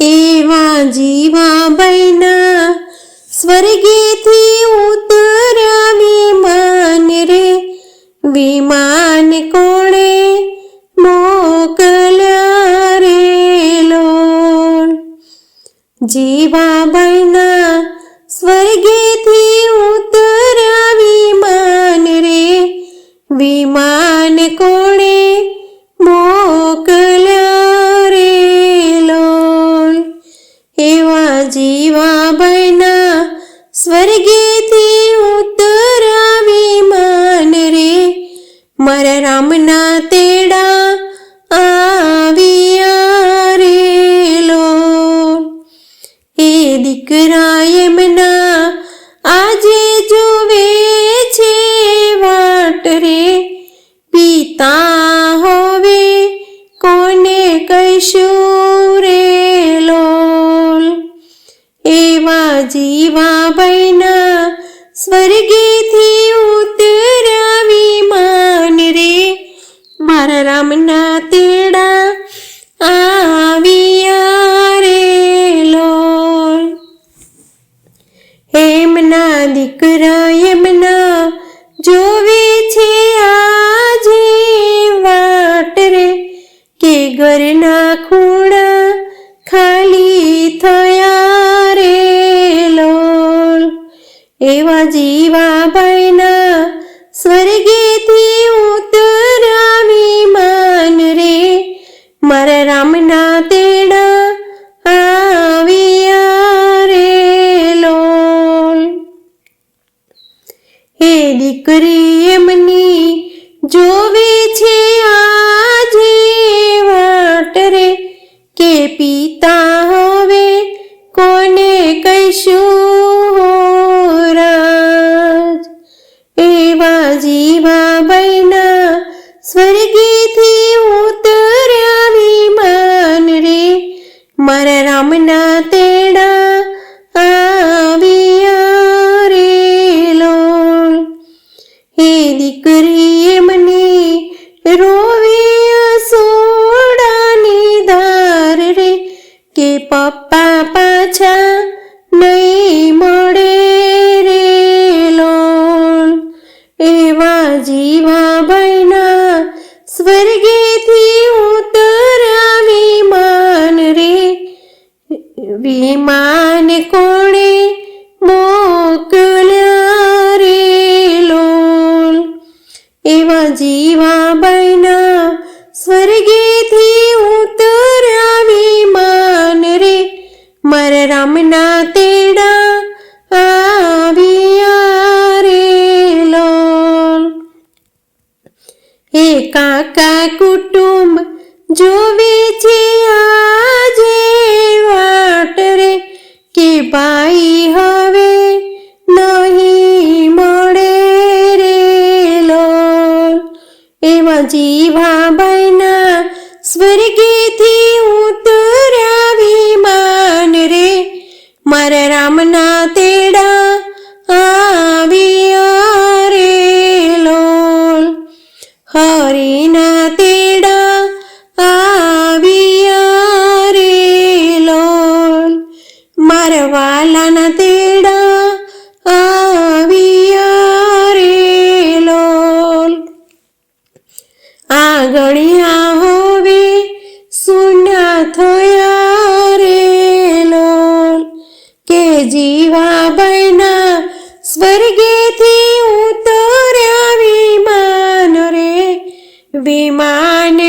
એવા જીવા બૈના સ્વર્ગેથી ઉતર્યા વિમાન રે. વિમાન કોણે મોકલ્યા રે લોલ? જીવા બૈના સ્વર્ગેથી ઉતર્યા વિમાન રે. વિમાન કોણે જીવા બના. સ્વર્ગેથી ઉતર્યા માન રે. મારા રામના તેડા આવ્યા રે લો. એ દીકરા એમના, આજે જોવે છે વાટ રે. પિતા હોવે કોને કહીશું? જીવા બૈના સ્વર્ગેથી ઉતર્યા વિમાન રે. મારા રામના તેડા આવ્યા રે લોલ એમના દીકરા એમના જોવે છે આજે વાટ રે. કે ઘરના ખૂણા ખાલી થયા એવા જીવા ભાઈના સ્વર્ગેથી ઉતરાવી માન રે. મારા રામના તેડા આવ્યા લોલ. એ દીકરી એમની જોવે છે આજે વાટ રે. કે પિતા સ્વર્ગેથી સ્વર્ગેથી ઉતર્યા વિમાન રે. વિમાન કોણે મોકલ્યા રે લોલ. એવા જીવા બૈના સ્વર્ગેથી ઉતર વિમાન રે. મારા રામના તેડા છે આજે વાટ રે કે ભાઈ હવે નહીં મળે રે લોલ. એવા જીવા બૈના સ્વર્ગેથી વાલાના તેડા આવ્યા રે લોલ. આગળિયા સુના થયા રે કે જીવા બૈના સ્વર્ગેથી ઉતર્યા વિમાન રે. વિમાન